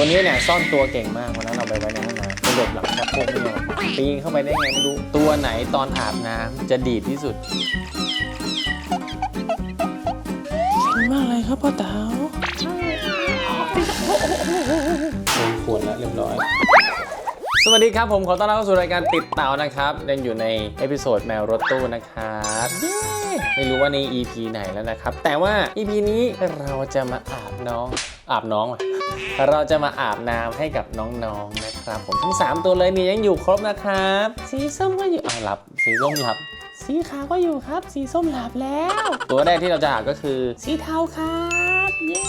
ตัวนี้เนี่ยซ่อนตัวเก่งมากวันนั้นเราไปไว้ในห้องน้ำกระโดดหลังชักโครกไม่ยอมปีนเข้าไปได้ไงไม่รู้ตัวไหนตอนอาบน้ำจะดีดที่สุดมากเลยครับพ่อเต๋าลงขวดแล้วเรียบร้อยสวัสดีครับผมขอต้อนรับเข้าสู่รายการติดเต่านะครับยังอยู่ในเอพิโซดแมวรถตู้นะครับเย้ไม่รู้ว่าใน EP ไหนแล้วนะครับ แต่ว่า EP นี้เราจะมาอาบน้อง อาบน้องอะเราจะมาอาบน้ำให้กับน้องๆนะครับ ผมทั้ง 3 ตัวเลยนี่ยังอยู่ครบนะครับ สีส้มก็อยู่เอาหลับ สีส้มหลับ สีขาวก็อยู่ครับ สีส้มหลับแล้ว ตัวแรกที่เราจะอาบก็คือ สีเทาครับ เย้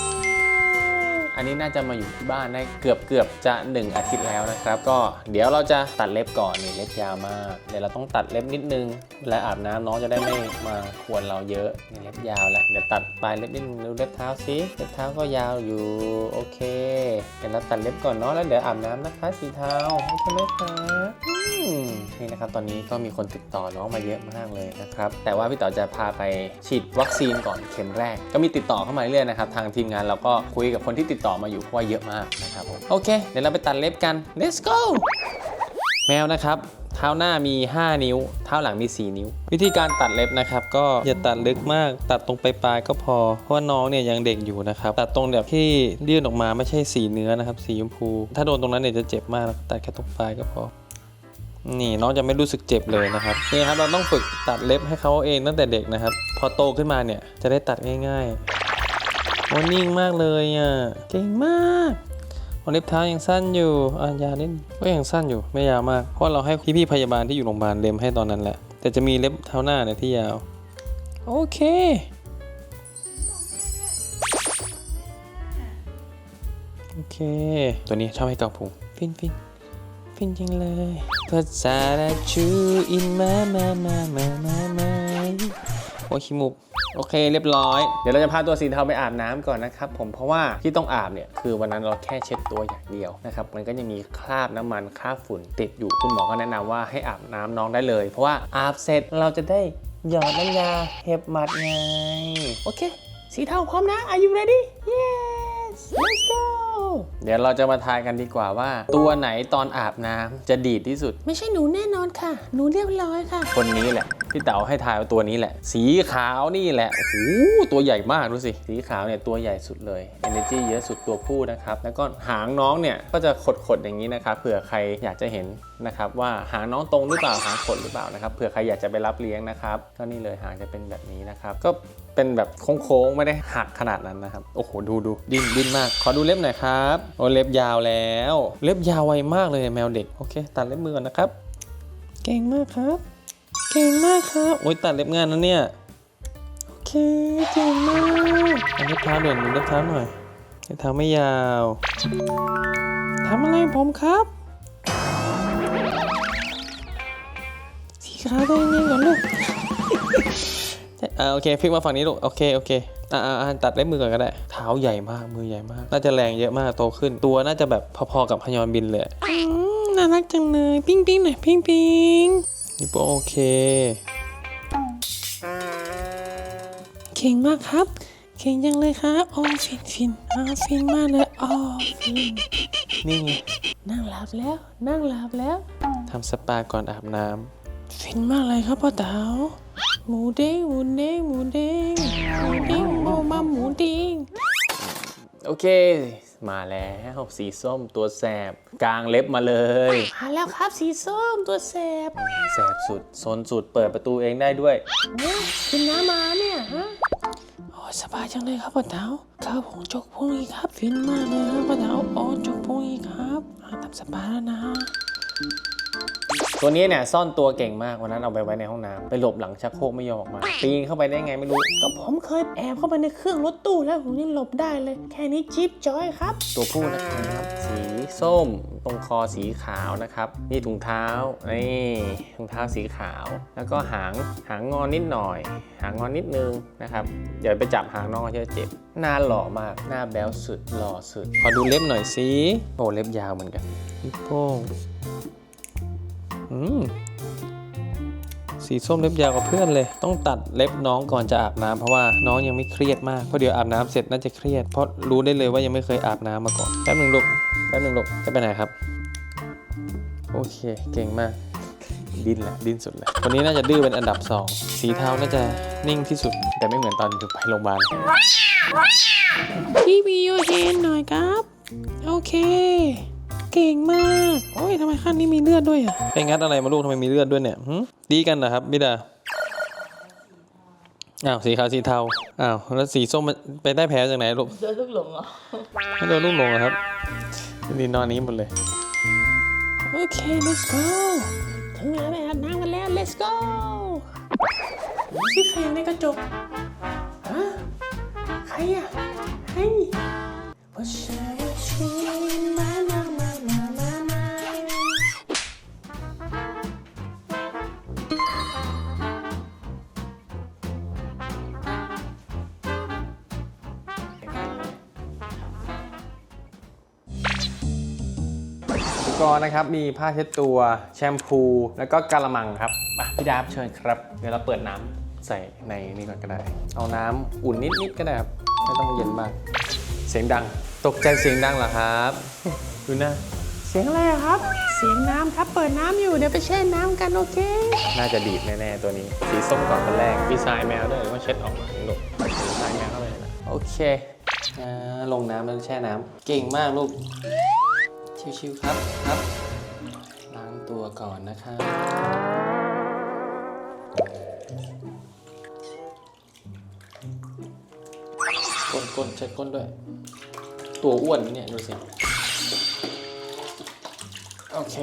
อันนี้น่าจะมาอยู่ที่บ้านได้เกือบเกือบจะ 1 อาทิตย์แล้วนะครับ ก็เดี๋ยวเราจะตัดเล็บก่อนนี่เล็บยาวมาก เดี๋ยวเราต้องตัดเล็บนิดนึงและอาบน้ำน้องจะได้ไม่มาควนเราเยอะนี่เล็บยาวแล้วเดี๋ยวตัดปลายเล็บนิดนึงดูเล็บเท้าสิเล็บเท้าก็ยาวอยู่โอเค เดี๋ยวเราตัดเล็บก่อนเนาะแล้วเดี๋ยวอาบน้ำนะคะสีเทาใช่ไหมคะ นี่นะครับตอนนี้ก็มีคนติดต่อน้องมาเยอะมากเลยนะครับ แต่ว่าพี่ต่อจะพาไปฉีดวัคซีนก่อนเข็มแรก ก็มีติดต่อเข้ามาเรื่อยๆนะครับ ทางทีมงานเราก็คุยกับคนที่ติดต่อมาอยู่เพราะว่าเยอะมากนะครับผมโอเค เดี๋ยวเราไปตัดเล็บกัน let's go แมวนะครับเท้าหน้ามี 5 นิ้ว เท้าหลังมี 4 นิ้ว วิธีการตัดเล็บนะครับ ก็อย่าตัดลึกมาก ตัดตรงปลายๆก็พอ เพราะว่าน้องเนี่ยยังเด็กอยู่นะครับ ตัดตรงแบบที่ยื่นออกมาไม่ใช่สีเนื้อนะครับ สีชมพู ถ้าโดนตรงนั้นเนี่ยจะเจ็บมาก ตัดแค่ตรงปลายก็พอ นี่น้องจะไม่รู้สึกเจ็บเลยนะครับนี่ครับเราต้องฝึกตัดเล็บให้เขาเองตั้งแต่เด็กนะครับ พอโตขึ้นมาเนี่ยจะได้ตัดง่ายๆโอ้นิ่งมากเลยอะเก่งมากโอ้เล็บเท้ายังสั้นอยู่อะยาวนิดก็ยังสั้นอยู่ไม่ยาวมาก เพราะเราให้พี่ๆพยาบาลที่อยู่โรงพยาบาลเล็มให้ตอนนั้นแหละ แต่จะมีเล็บเท้าหน้าเนี่ยที่ยาว โอเค โอเค ตัวนี้ชอบให้เกาพุงฟินฟิน ฟินจริงเลยภาษาราชูอินมามามามามามาโอ้ยขี้มุกโอเคเรียบร้อย เดี๋ยวเราจะพาตัวสีเทาไปอาบน้ำก่อนนะครับผมเพราะว่าที่ต้องอาบเนี่ยคือวันนั้นเราแค่เช็ดตัวอย่างเดียวนะครับมันก็ยังมีคราบน้ำมันคราบฝุ่นติดอยู่คุณหมอก็แนะนำว่าให้อาบน้ำน้องได้เลย เพราะว่าอาบเสร็จเราจะได้หยอดน้ำยาเห็บหมัดไง โอเค สีเทาพร้อมนะ Are you ready Yes Let's go เดี๋ยวเราจะมาทายกันดีกว่าว่า ตัวไหนตอนอาบน้ำจะดีดที่สุด ไม่ใช่หนูแน่นอนค่ะ หนูเรียบร้อยค่ะ คนนี้แหละ พี่เต๋าให้ทายว่าตัวนี้แหละ สีขาวนี่แหละโอ้โหตัวใหญ่มากดูสิสีขาวเนี่ยตัวใหญ่สุดเลย energy เยอะสุดตัวผู้นะครับ แล้วก็หางน้องเนี่ยก็จะขดๆอย่างนี้นะครับเผื่อใครอยากจะเห็นนะครับว่าหางน้องตรงหรือเปล่าหางขดหรือเปล่านะครับเผื่อใครอยากจะไปรับเลี้ยงนะครับก็นี่เลยหางจะเป็นแบบนี้นะครับก็ เป็นแบบโค้งๆ ไม่ได้หักขนาดนั้นนะครับ โอ้โห ดูดูดิ้นดิ้นมาก ขอดูเล็บหน่อยครับ โอ้เล็บยาวแล้ว เล็บยาวไวมากเลยแมวเด็ก โอเค ตัดเล็บมือก่อนนะครับ เก่งมากครับ เก่งมากครับ โอ้ยตัดเล็บงานนะเนี่ย โอเค เก่งมากเอาเล็บเท้าเด่นดูเล็บเท้าหน่อย เล็บเท้าไม่ยาวทำอะไรผมครับสีขาวได้เงินก่อนลูก อ่าโอเคพลิกมาฝั่งนี้ลูกโอเคโอเคอ่าอ่าตัดเล็บมือก่อนก็ได้ เท้าใหญ่มากมือใหญ่มาก น่าจะแรงเยอะมากโตขึ้น ตัวน่าจะแบบพอๆกับพยอนบินเลยอืมน่ารักจังเลยปิ้งปิ้งหน่อยปิ้งปิ้งนี่โปโอเค เก่งมากครับ เก่งจังเลยครับโอ้ฟินฟินอ้าวฟินมากเลยอ๋อฟินนี่ไงนั่งหลับแล้ว นั่งหลับแล้วทำสปาก่อนอาบน้ำฟินมากเลยครับพ่อเต๋า หมูเด้งหมูเด้งหมูเด้งหมูเด้งโอ้มาหมูเด้งโอเค มาแล้วสีส้มตัวแสบ กลางเล็บมาเลยมาแล้วครับสีส้มตัวแสบแสบสุดโซนสุดเปิดประตูเองได้ด้วยเฮ้ยกินน้ำมาเนี่ยฮะโอ้ยสบายจังเลยครับพ่อเต๋าครับผมจกพุงอีกครับฟินมากเลยครับพ่อเต๋าโอ้จกพุงอีกครับอ่าทำสบายแล้วนะ ตัวนี้เนี่ยซ่อนตัวเก่งมากวันนั้นเอาไปไว้ในห้องน้ำไปหลบหลังชักโครกไม่ยอมออกมาปีนเข้าไปได้ไงไม่รู้ ก็ผมเคยแอบเข้าไปในเครื่องรถตู้แล้วผมยังหลบได้เลย แค่นี้จิ๊บจอยครับ ตัวผู้นะครับ สีส้มตรงคอสีขาวนะครับนี่ถุงเท้านี่ถุงเท้าสีขาว แล้วก็หางหางงอนนิดหน่อย หางงอนนิดนึงนะครับเดี๋ยวไปจับหางน้องเขาจะเจ็บหน้าหล่อมากหน้าแบ๊วสุดหล่อสุดขอดูเล็บหน่อยสิโอ้เล็บยาวเหมือนกันนิ้วโป้ง สีส้มเล็บยาวกว่าเพื่อนเลย ต้องตัดเล็บน้องก่อนจะอาบน้ำเพราะว่าน้องยังไม่เครียดมากเพราะเดี๋ยวอาบน้ำเสร็จน่าจะเครียดเพราะรู้ได้เลยว่ายังไม่เคยอาบน้ำมาก่อนแป๊บหนึ่งลูกแป๊บนึงลูกจะไปไหนครับ โอเคเก่งมากดิ้นแหละดิ้นสุดเลยคนนี้น่าจะดื้อเป็นอันดับสองสีเทาน่าจะนิ่งที่สุด แต่ไม่เหมือนตอนอยู่ไปโรงพยาบาลพี่มีโยเฮนหน่อยครับ โอเค เก่งมาก โอ้ยทำไมข้างนี้มีเลือดด้วยอะไปงัดอะไรมาลูกทำไมมีเลือดด้วยเนี่ยหึดีกันนะครับบิดาอ้าวสีขาวสีเทาอ้าวแล้วสีส้มมันไปได้แผลจากไหนลูกโดนลูกหลงเหรอไม่โดนลูกหลงเหรอครับนี่นอนนี้หมดเลย โอเค let's go ถึงเวลาไปอาบน้ำกันแล้ว let's go ดูสิใครอยู่ในกระจกฮะใครอะเฮ้ยผู้ชายช่ว กรณ์นะครับ มีผ้าเช็ดตัว แชมพู แล้วก็กะละมังครับมาพี่ดาบเชิญครับ เดี๋ยวเราเปิดน้ำใส่ในนี่ก่อนก็ได้ เอาน้ำอุ่นนิดๆก็ได้ครับ ไม่ต้องเย็นมาก เสียงดัง ตกใจเสียงดังเหรอครับ ดูหน้า เสียงอะไรอะครับ เสียงน้ำครับ เปิดน้ำอยู่ เดี๋ยวไปแช่น้ำกันโอเค น่าจะดีดแน่ๆตัวนี้ สีส้มก่อนคนแรกมีทรายแมวด้วยหรือว่าเช็ดออกมาลูกทรายแมวเข้าไปเลยนะ โอเคอ่าลงน้ำแล้วแช่น้ำ เก่งมากลูก ชิวๆครับครับล้างตัวก่อนนะครับก้นก้นเช็ดก้นด้วย ตัวอ้วนเนี่ยดูสิ โอเค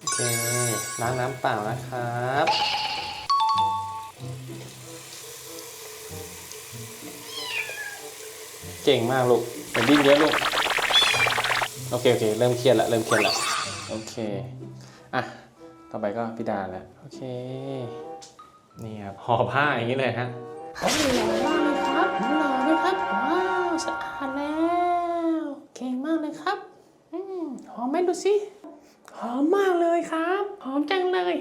โอเค ล้างน้ำเปล่านะครับเก่งมากลูก อย่าดิ้นเยอะลูก โอเคโอเคเริ่มเครียดละเริ่มเครียดละโอเค อะ ต่อไปก็พี่ดาแล้วโอเค นี่ครับห่อผ้าอย่างนี้เลยฮะหล่อมากเลยครับหล่อไหมครับว้าวสะอาดแล้ว เก่งมากเลยครับอืมหอมไหมดูสิหอมมากเลยครับหอมจังเลย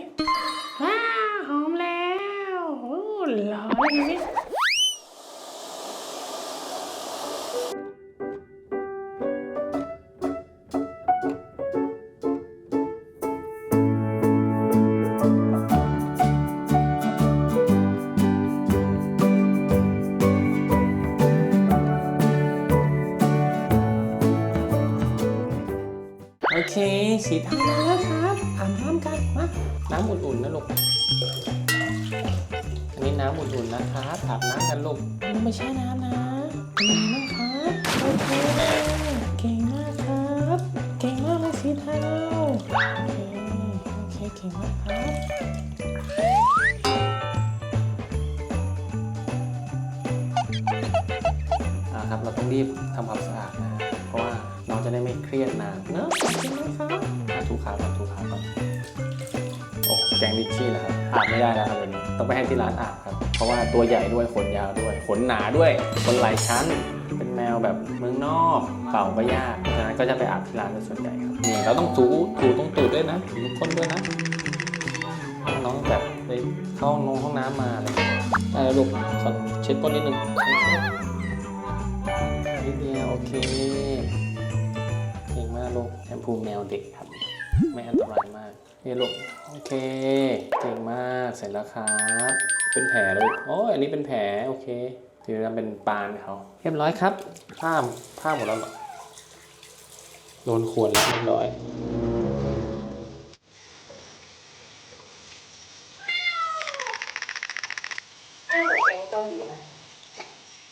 ว้าวหอมแล้วโอ้หล่อเลย โอเคสีเทามาแล้วครับอาบน้ำกันมาน้ำอุ่นๆนะลูกอันนี้น้ำอุ่นๆนะครับอาบน้ำกันลูกไม่ใช่น้ำนะเป็นยังไงบ้างครับโอเคเก่งมากครับ เก่งมากเลยสีเทาโอเคโอเคเก่งมาก เนอะขอบคุครับถูขาก่อนถูขาก่อนโอ้แกงดิชชี่แล้วครับอาบไม่ได้แล้วครับวันนี้ต้องไปให้ที่ร้านอาบครับ เพราะว่าตัวใหญ่ด้วยขนยาวด้วยขนหนาด้วยขนหลายชั้น เป็นแมวแบบเมืองนอกเป่าก็ยากเพราะฉะนั้นก็จะไปอาบที่ร้านเป็นส่วนใหญ่ครับนี่เราต้องถูถูตรงตูดด้วยนะถูก้นด้วยนะน้องแบบไปเข้าห้องน้ำห้องน้ำมาอะไรอย่าเงี้ยได้แล้วลูกขอเช็ดก้นนิดนึงนิดเดียวโอเค มากลูกแชมพูแมวเด็กครับ ไม่อันตรายมากนี่ลูกโอเค เก่งมากเสร็จแล้วครับเป็นแผลลูกโอ้ยอันนี้เป็นแผลโอเคถือว่าเป็นปานเขาเรียบร้อยครับผ้าผ้าหมดแล้วหรอโดนขวนแล้วเรียบร้อย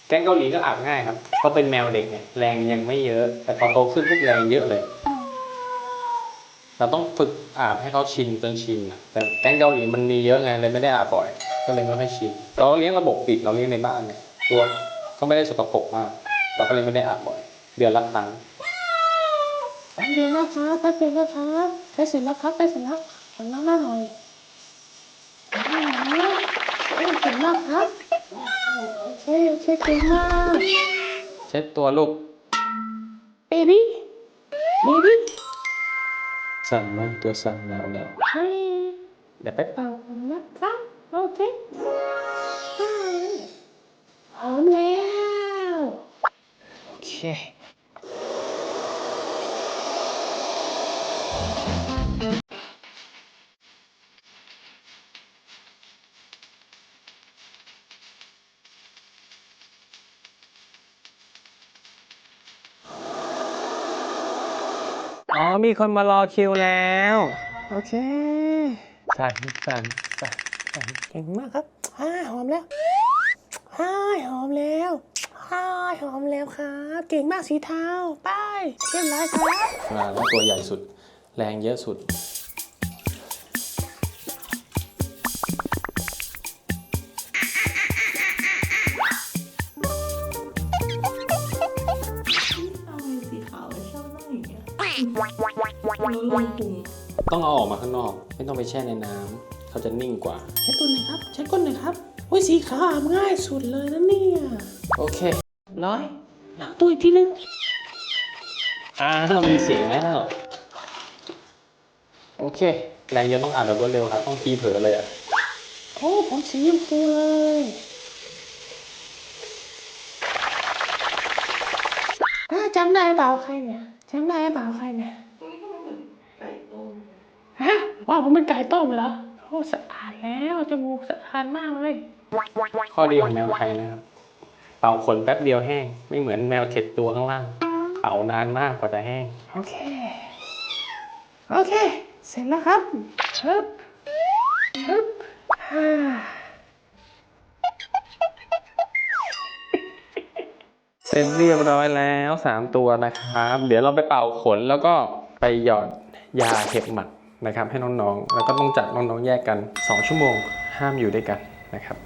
แกงเกาหลีก็อาบง่ายครับเพราะเป็นแมวเด็กไงแรงยังไม่เยอะ แต่พอโตขึ้นปุ๊บแรงเยอะเลย เราต้องฝึกอาบให้เขาชินจนชินอะแต่แกงเกาหลีมันมีเยอะไงเลยไม่ได้อาบบ่อย ก็เลยไม่ค่อยชินเราเลี้ยงระบบปิดเราเลี้ยงในบ้านไงตัวก็ไม่ได้สกปรกมากเราก็เลยไม่ได้อาบบ่อย เดือนละครั้งแป๊บเดียวนะครับแป๊บเดียวนะครับใกล้เสร็จแล้วครับใกล้เสร็จแล้วขอน้ำหน้าหน่อยน้ำหน้าหน่อยเอ้ยเก่งมากครับโอเคโอเคเก่งมากเช็ดตัวลูกเบบี้เบบี้ สั่นมากตัวสั่นแล้วแล้วให้เดี๋ยวไปเป่านะครับโอเคหอมแล้ว โอเค มีคนมารอคิวแล้ว โอเคสั่นสั่นสั่นสั่นเก่งมากครับฮ่าหอมแล้วฮ่าหอมแล้วฮ่าหอมแล้วครับ เก่งมากสีเทาไปเรียบร้อยครับมาแล้วตัวใหญ่สุด แรงเยอะสุด รู้ลงพุงต้องเอาออกมาข้างนอก ไม่ต้องไปแช่ในน้ำเขาจะนิ่งกว่า ใช้ตัวหน่อยครับ ใช้ก้นหน่อยครับโอ้ยสีขาวอาบง่ายสุดเลยนะเนี่ย โอเค ร้อยล้างตัวอีกทีนึงอ้าวมีเสียงแล้ว โอเค แรงเยอะต้องอ่านแบบรวดเร็วครับ ต้องทีเผลอเลยอะ โอ้ ผมสีชมพูเลยอ่าจำได้เปล่าใครเนี่ยจำได้เปล่าใครเนี่ยไก่ต้ม ฮะว่าผมเป็นไก่ต้มเหรอโอ้สะอาดแล้วจมูกสะอาดมากเลย ข้อดีของแมวไทยนะครับเป่าขนแป๊บเดียวแห้ง ไม่เหมือนแมวเท็ดตัวข้างล่างเป่านานมากกว่าจะแห้ง โอเค โอเค เสร็จแล้วครับชึบชึบฮ่าเสร็จเรียบร้อยแล้วสามตัวนะครับ เดี๋ยวเราไปเป่าขนแล้วก็ไปหยอดยาเห็บหมัด นะครับให้น้องๆ แล้วก็ต้องจัดน้องๆแยกกัน 2 ชั่วโมงห้ามอยู่ด้วยกันนะครับ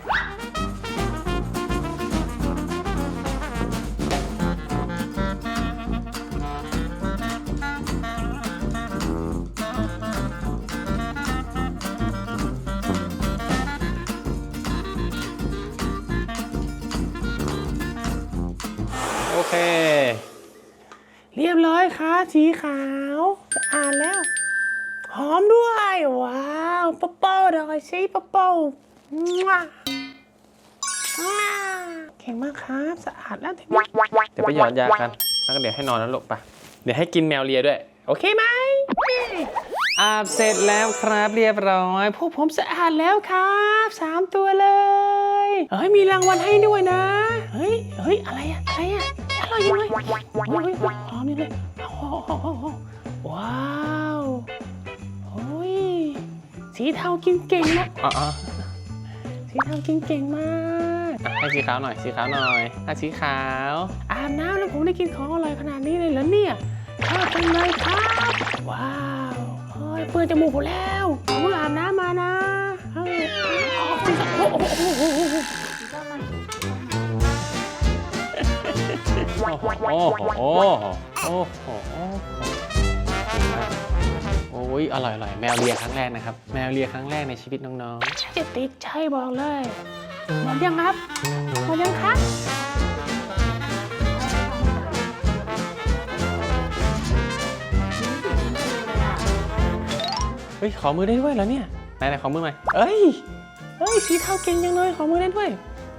โอเค เรียบร้อยค่ะสีขา ป้าดอยสิป๊อปเป้ามั่วมั่วเก่งมากครับสะอาดแล้วทีนี้เดี๋ยวไปหยอดยากัน แล้วก็เดี๋ยวให้นอนแล้วลูกไปะเดี๋ยวให้กินแมวเลียด้วย โอเคไหมอาบเสร็จแล้วครับเรียบร้อยพวกผมสะอาดแล้วครับสามตัวเลยเฮ้ยมีรางวัลให้ด้วยนะเฮ้ยเฮ้ยอะไรอะอะไรอะอร่อยยังไงหอมยังเลยโอ้โหว้าว สีเทากินเก่งนะอ๋ออ๋อสีเทากินเก่งมากอะให้สีขาวหน่อย สีขาวหน่อยอะสีขาว อาบน้ำแล้วผมได้กินของอร่อยขนาดนี้เลยเหรอเนี่ยชอบจังเลยครับ ว้าวเฮ้ยเปื้อนจมูกผมแล้วผมเพิ่งอาบน้ำมานะเฮ้ยออกสิครับโอ้โหโอ้โหโอ้โหโอ้โหโอ้โหโอ้โหเก่งมากโอ้ยอร่อยอร่อยแมวเลียครั้งแรกนะครับ แมวเลียครั้งแรกในชีวิตน้องจะติดใจบอกเลยหมดยังครับหมดยังครับๆ เฮ้ย ขอมือได้ด้วยเหรอเนี่ย ไหนไหนขอมือหน่อยเอ้ยเฮ้ย สีเทาเก่งจังเลย ขอมือได้ด้วย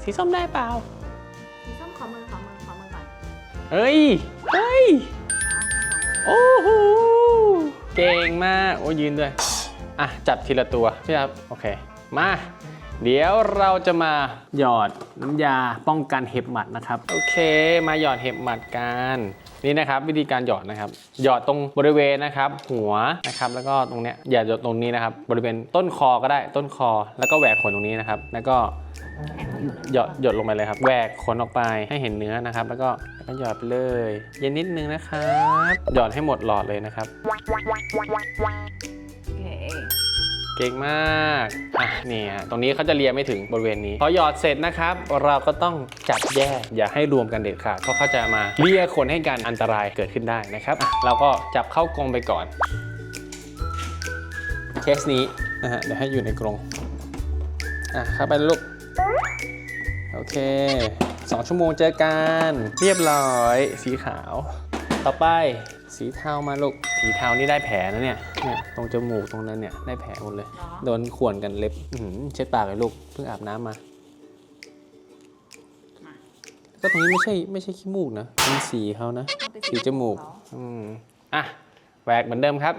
สีส้มได้เปล่า สีส้มขอมือขอมือขอมือก่อนเอ้ยเฮ้ย โอ้โห เก่งมาก โอ้ยืนด้วย อะ จับทีละตัวพี่ครับ โอเค มา เดี๋ยวเราจะมาหยอดน้ำยาป้องกันเห็บหมัดนะครับ โอเค มาหยอดเห็บหมัดกันนี่นะครับวิธีการหยอดนะครับ หยอดตรงบริเวณนะครับ หัวนะครับ แล้วก็ตรงเนี้ยอย่าหยดตรงนี้นะครับ บริเวณต้นคอก็ได้ต้นคอ แล้วก็แหวกขนตรงนี้นะครับ แล้วก็ หยดหยดลงไปเลยครับแหวกขนออกไปให้เห็นเนื้อนะครับ แล้วก็แล้วก็หยอดไปเลย เย็นนิดนึงนะครับหยอดให้หมดหลอดเลยนะครับโอเคเก่งมากอะนี่ฮะตรงนี้เขาจะเลียไม่ถึงบริเวณนี้ พอหยอดเสร็จนะครับ เราก็ต้องจับแยก อย่าให้รวมกันเด็ดขาด เพราะเขาจะมาเลียขนให้กันอันตรายเกิดขึ้นได้นะครับอะเราก็จับเข้ากรงไปก่อน เคสนี้นะฮะเดี๋ยวให้อยู่ในกรงอะเข้าไปลูก โอเค 2 ชั่วโมงเจอกัน เรียบร้อย สีขาว ต่อไปสีเทามาลูกสีเทานี่ได้แผลนะเนี่ยเนี่ยตรงจมูกตรงนั้นเนี่ยได้แผลหมดเลย โดนข่วนกันเล็บอืเช็ดปากเลยลูกเพิ่งอาบน้ำมา ก็ตรงนี้ไม่ใช่ไม่ใช่ขี้มูกนะเป็นสีเขานะ สีจมูกอืมอะแหวกเหมือนเดิมครับ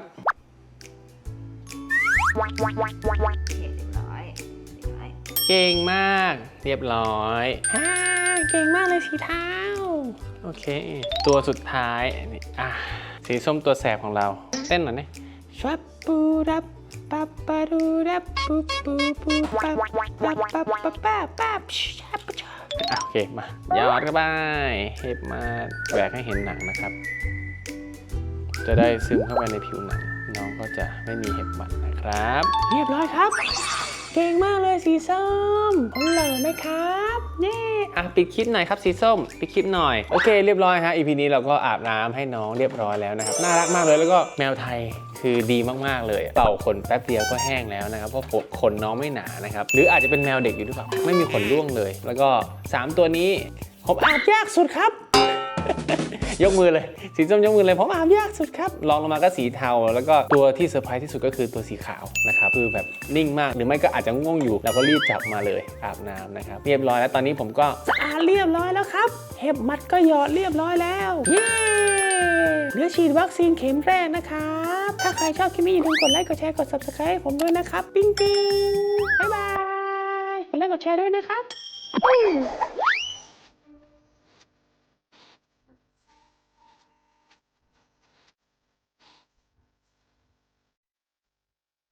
เก่งมาก เรียบร้อยฮ่าเก่งมากเลยสีเทาโอเค ตัวสุดท้ายนี่อะสีส้มตัวแสบของเรา เต้นหน่อยนี่ชับปูรับปับปะดูรับปูปูปูปับปับปับปับปับปับชับชับอะโอเคมาหยอดเข้าไปเห็บมาแหวกให้เห็นหนังนะครับ จะได้ซึมเข้าไปในผิวหนังน้องก็จะไม่มีเห็บหมัดนะครับ เรียบร้อยครับ เก่งมากเลยสีส้มผมเหล่อนะครับนี่อะปิดคลิปหน่อยครับสีส้มปิดคลิปหน่อย โอเคเรียบร้อยฮะ EP นี้เราก็อาบน้ำให้น้องเรียบร้อยแล้วนะครับ น่ารักมากเลยแล้วก็แมวไทยคือดีมากๆเลยเป่าขนแป๊บเดียวก็แห้งแล้วนะครับ เพราะขนน้องไม่หนานะครับ หรืออาจจะเป็นแมวเด็กอยู่หรือเปล่า ไม่มีขนร่วงเลย แล้วก็ 3 ตัวนี้ผมอาบยากสุดครับ ยกมือเลย สีส้มยกมือเลยผมอาบยากสุดครับลองลงมาก็สีเทา แล้วก็ตัวที่เซอร์ไพรส์ที่สุดก็คือตัวสีขาวนะครับคือแบบนิ่งมากหรือไม่ก็อาจจะง่วงอยู่เราก็รีบจับมาเลยอาบน้ำนะครับเรียบร้อยแล้วตอนนี้ผมก็สะอ่าเรียบร้อยแล้วครับเห็บมัดก็หยอดเรียบร้อยแล้วเย้เหลือฉีดวัคซีนเข็มแรกนะครับถ้าใครชอบคลิปนี้อย่าลืมกดไลค์กดแชร์กด subscribe ให้ผมด้วยนะครับปิ๊งปิ๊งบ๊ายบายกดไลค์กดแชร์ด้วยนะครับ